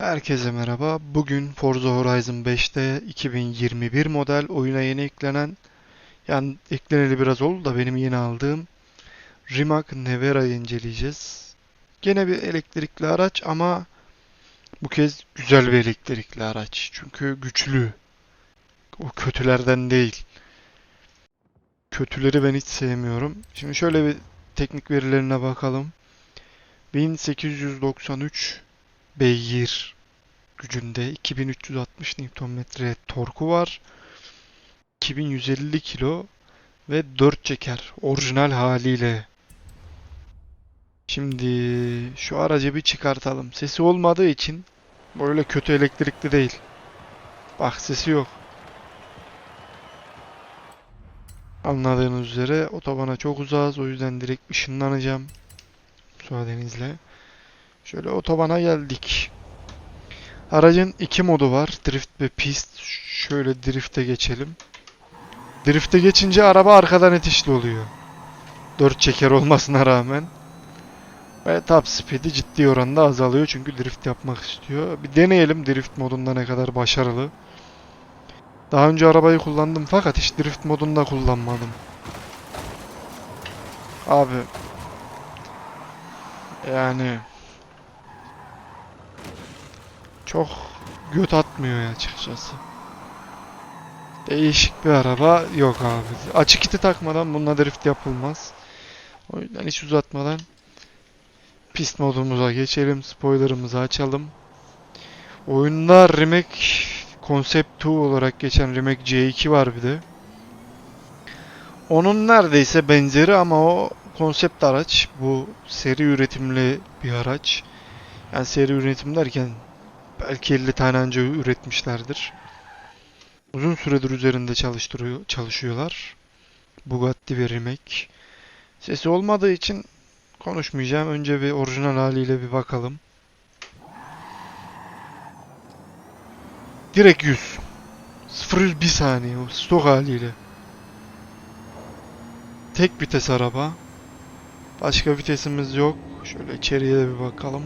Herkese merhaba. Bugün Forza Horizon 5'te 2021 model oyuna yeni eklenen, yani ekleneli biraz oldu da benim yeni aldığım Rimac Nevera'yı inceleyeceğiz. Gene bir elektrikli araç ama bu kez güzel bir elektrikli araç. Çünkü güçlü. O kötülerden değil. Kötüleri ben hiç sevmiyorum. Şimdi şöyle bir teknik verilerine bakalım. 1893 beygir gücünde 2360 Nm torku var. 2150 kilo ve 4 çeker orijinal haliyle. Şimdi şu aracı bir çıkartalım. Sesi olmadığı için böyle kötü elektrikli değil. Bak sesi yok. Anladığınız üzere otobana çok uzağız. O yüzden direkt ışınlanacağım. Müsaadenizle. Şöyle otobana geldik. Aracın iki modu var. Drift ve pist. Şöyle drift'e geçelim. Drift'e geçince araba arkadan itişli oluyor. 4 çeker olmasına rağmen. Ve top speed'i ciddi oranda azalıyor çünkü drift yapmak istiyor. Bir deneyelim drift modunda ne kadar başarılı. Daha önce arabayı kullandım fakat hiç drift modunda kullanmadım. Abi. Yani çok göt atmıyor ya açıkçası. Değişik bir araba yok abi. Açık iti takmadan bununla drift yapılmaz. O yüzden hiç uzatmadan pist modumuza geçelim. Spoilerımızı açalım. Oyunda Remake Concept 2 olarak geçen Remake C2 var bir de. Onun neredeyse benzeri ama o konsept araç. Bu seri üretimli bir araç. Yani seri üretim derken belki 50 tane önce üretmişlerdir. Uzun süredir üzerinde çalıştırıyor, çalışıyorlar. Bugatti ve Remake. Sesi olmadığı için konuşmayacağım. Önce bir orijinal haliyle bir bakalım. Direkt 100. 0 100 bir saniye o stok haliyle. Tek vites araba. Başka vitesimiz yok. Şöyle içeriye de bir bakalım.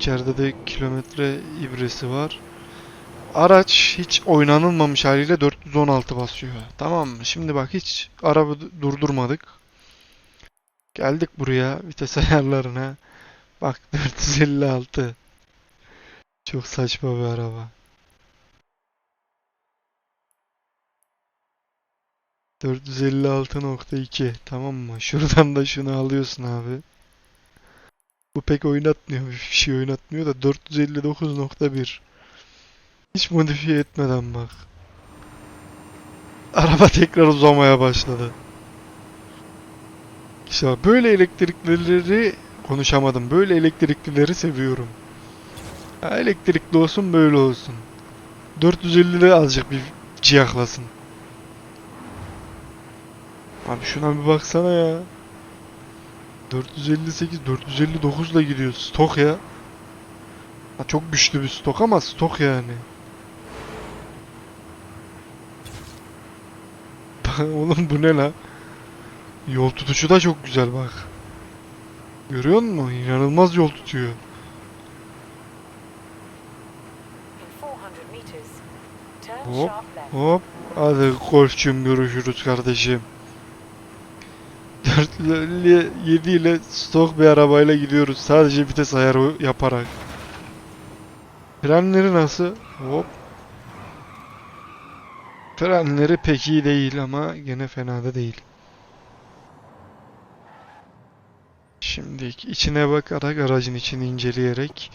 İçeride de kilometre ibresi var. Araç hiç oynanılmamış haliyle 416 basıyor. Tamam mı? Şimdi bak hiç araba durdurmadık. Geldik buraya vites ayarlarına. Bak 456. Çok saçma bir araba. 456.2 tamam mı? Şuradan da şunu alıyorsun abi. Bu pek oynatmıyor. Bir şey oynatmıyor da 459.1 Hiç modifiye etmeden bak. Araba tekrar uzamaya başladı. İşte böyle elektriklileri konuşamadım. Böyle elektriklileri seviyorum. Ha, elektrikli olsun böyle olsun. 450'de azıcık bir ciyaklasın. Abi şuna bir baksana ya. 458, 459 ile gidiyor. Stok ya. Ha, çok güçlü bir stok ama stok yani. Oğlum bu ne la? Yol tutuşu da çok güzel bak. Görüyor musun? İnanılmaz yol tutuyor. In 400 meters, turn Hop. Hop. Hadi golfçüm görüşürüz kardeşim. 457 ile stok bir arabayla gidiyoruz. Sadece vites ayarı yaparak. Frenleri nasıl? Hop. Frenleri pek iyi değil ama gene fena da değil. Şimdi içine bakarak aracın içini inceleyerek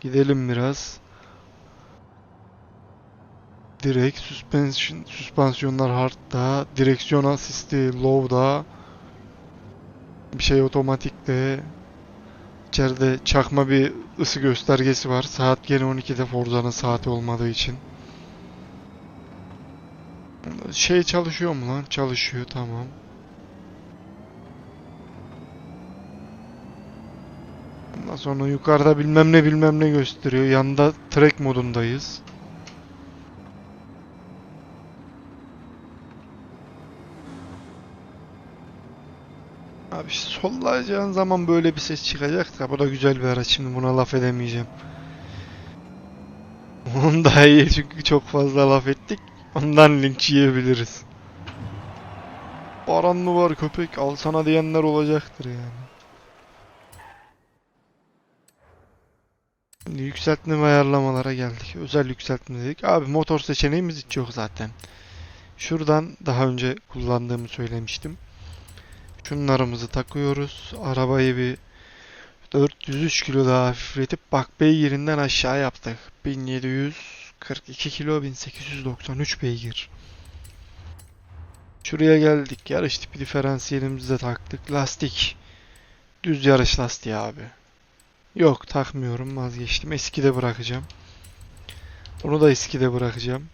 gidelim biraz. Direkt suspension, süspansiyonlar hard'da, direksiyon asisti low'da, bir şey otomatikte. İçeride çakma bir ısı göstergesi var. Saat gene 12'de Forza'nın saati olmadığı için. Şey çalışıyor mu lan? Çalışıyor tamam. Ondan sonra yukarıda bilmem ne bilmem ne gösteriyor. Yanında track modundayız. Abi sollayacağın zaman böyle bir ses çıkacak da bu da güzel bir araç şimdi buna laf edemeyeceğim. Onun daha iyi çünkü çok fazla laf ettik. Ondan linç yiyebiliriz. Paran mı var köpek al sana diyenler olacaktır yani. Şimdi yükseltme ayarlamalara geldik. Özel yükseltme dedik. Abi motor seçeneğimiz hiç yok zaten. Şuradan daha önce kullandığımı söylemiştim. Şunlarımızı takıyoruz. Arabayı bir 403 kilo daha hafifletip bak beygirinden aşağı yaptık. 1742 kilo 1893 beygir. Şuraya geldik. Yarış tipi diferansiyelimizi de taktık. Lastik. Düz yarış lastiği abi. Yok takmıyorum vazgeçtim. Eskide bırakacağım. Onu da eskide bırakacağım.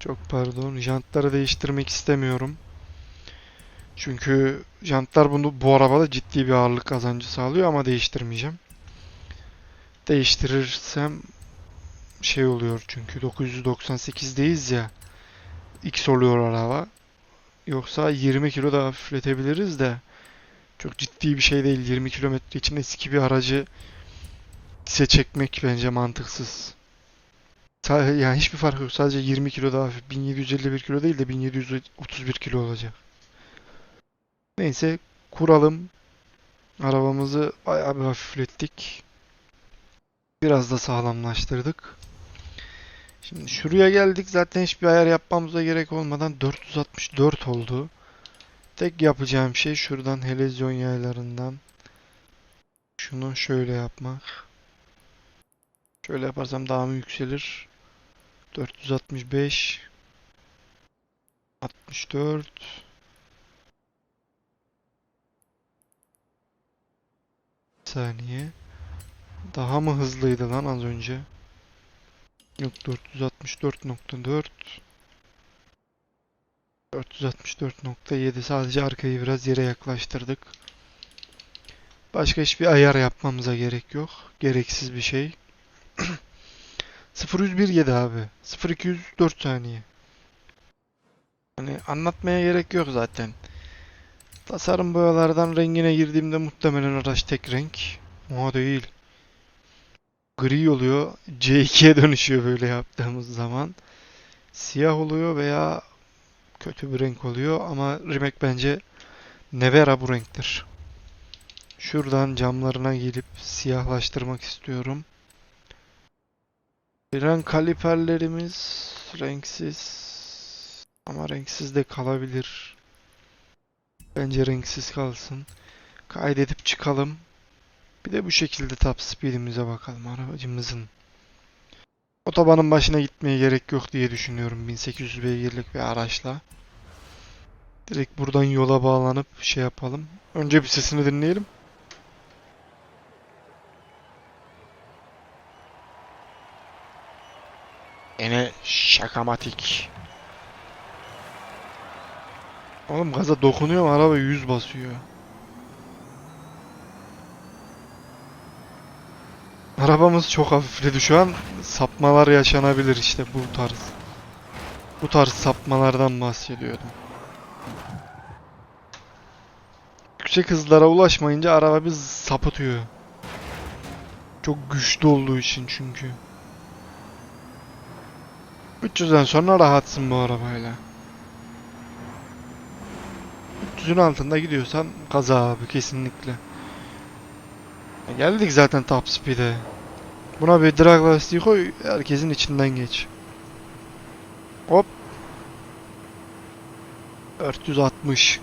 Çok pardon. Jantları değiştirmek istemiyorum. Çünkü jantlar bunu bu arabada ciddi bir ağırlık kazancı sağlıyor ama değiştirmeyeceğim. Değiştirirsem şey oluyor çünkü 998'deyiz ya. X oluyor araba. Yoksa 20 kilo daha hafifletebiliriz de çok ciddi bir şey değil. 20 kilometre için eski bir aracı X'e çekmek bence mantıksız. Yani hiçbir fark yok. Sadece 20 kilo daha hafif. 1751 kilo değil de 1731 kilo olacak. Neyse kuralım. Arabamızı bayağı bir hafiflettik. Biraz da sağlamlaştırdık. Şimdi şuraya geldik. Zaten hiçbir ayar yapmamıza gerek olmadan 464 oldu. Tek yapacağım şey şuradan helezyon yaylarından şunu şöyle yapmak. Şöyle yaparsam daha mı yükselir? 465 64 saniye. Daha mı hızlıydı lan az önce? Yok 464.4 464.7 sadece arkayı biraz yere yaklaştırdık. Başka hiçbir ayar yapmamıza gerek yok. Gereksiz bir şey. 0117 abi. 0204 saniye. Hani anlatmaya gerek yok zaten. Tasarım boyalardan rengine girdiğimde muhtemelen araç tek renk. Ama değil. Gri oluyor. C2'ye dönüşüyor böyle yaptığımız zaman. Siyah oluyor veya kötü bir renk oluyor ama Rimac bence Nevera bu renktir. Şuradan camlarına gelip siyahlaştırmak istiyorum. Fren kaliperlerimiz renksiz ama renksiz de kalabilir. Bence renksiz kalsın. Kaydedip çıkalım. Bir de bu şekilde top speed'imize bakalım aracımızın. Otobanın başına gitmeye gerek yok diye düşünüyorum 1800 beygirlik bir araçla. Direkt buradan yola bağlanıp şey yapalım. Önce bir sesini dinleyelim. Yine şakamatik. Oğlum gaza dokunuyor araba 100 basıyor. Arabamız çok hafifledi şu an. Sapmalar yaşanabilir işte bu tarz. Bu tarz sapmalardan bahsediyordum. Yüksek hızlara ulaşmayınca araba bir sapıtıyor. Çok güçlü olduğu için çünkü. 300'den sonra rahatsın bu arabayla. 300'ün altında gidiyorsan kaza abi kesinlikle. E, Geldik zaten top speed'e. Buna bir drag lastiği koy, herkesin içinden geç. Hop. 460.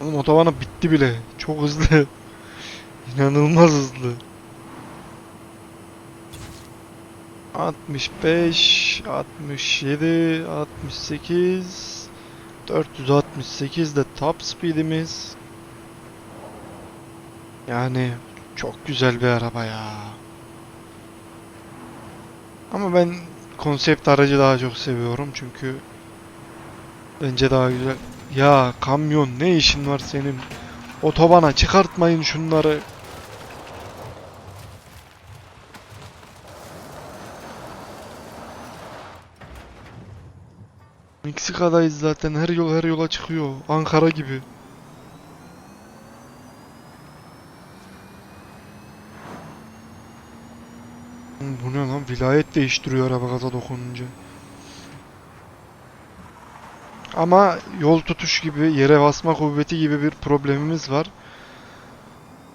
Oğlum otobana bitti bile. Çok hızlı. İnanılmaz hızlı. 65, 67, 68, 468 de top speed'imiz. Yani çok güzel bir araba ya. Ama ben konsept aracı daha çok seviyorum çünkü bence daha güzel. Ya kamyon ne işin var senin? Otobana çıkartmayın şunları. Meksika'dayız zaten. Her yol her yola çıkıyor. Ankara gibi. Bu ne lan? Vilayet değiştiriyor araba gaza dokununca. Ama yol tutuş gibi, yere basma kuvveti gibi bir problemimiz var.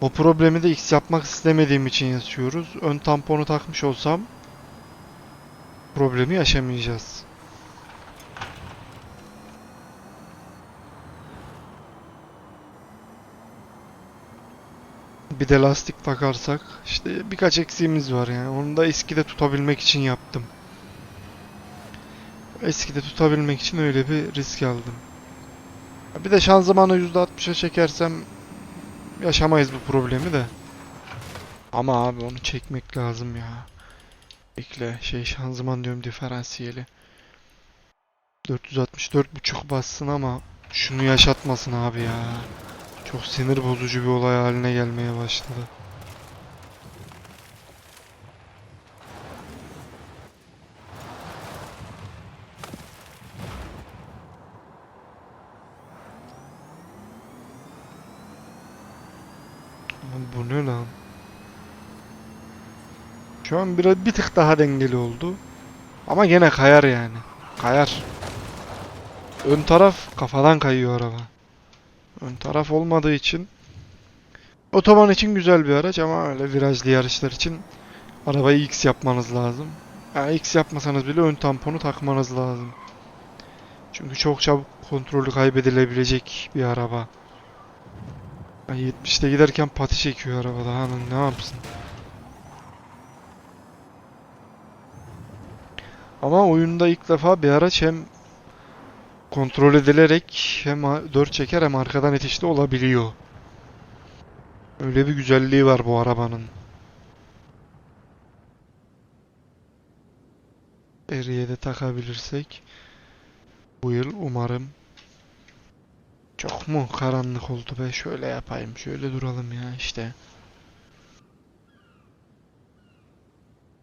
O problemi de X yapmak istemediğim için yaşıyoruz. Ön tamponu takmış olsam problemi yaşamayacağız. Bir de lastik takarsak işte birkaç eksiğimiz var yani. Onu da eskide tutabilmek için yaptım. Eskide tutabilmek için öyle bir risk aldım. Bir de şanzımanı %60'a çekersem yaşamayız bu problemi de. Ama abi onu çekmek lazım ya. Bekle şey şanzıman diyorum diferansiyeli. 464.5 bassın ama şunu yaşatmasın abi ya. Çok sinir bozucu bir olay haline gelmeye başladı. Bu ne lan? Şu an biraz bir tık daha dengeli oldu. Ama gene kayar yani. Kayar. Ön taraf kafadan kayıyor araba. Ön taraf olmadığı için otoban için güzel bir araç ama öyle virajlı yarışlar için arabayı X yapmanız lazım. Yani X yapmasanız bile ön tamponu takmanız lazım. Çünkü çok çabuk kontrolü kaybedilebilecek bir araba. Yani 70'te giderken pati çekiyor araba daha ne yapsın? Ama oyunda ilk defa bir araç hem kontrol edilerek hem 4 çeker hem arkadan itişli olabiliyor. Öyle bir güzelliği var bu arabanın. Eriye de takabilirsek bu yıl umarım çok mu karanlık oldu be şöyle yapayım şöyle duralım ya işte.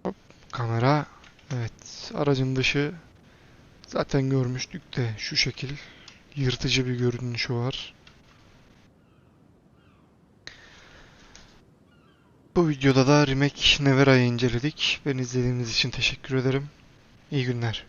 Hop kamera evet aracın dışı Zaten görmüştük de şu şekil yırtıcı bir görünüşü var. Bu videoda da Remake Nevera'yı inceledik. Beni izlediğiniz için teşekkür ederim. İyi günler.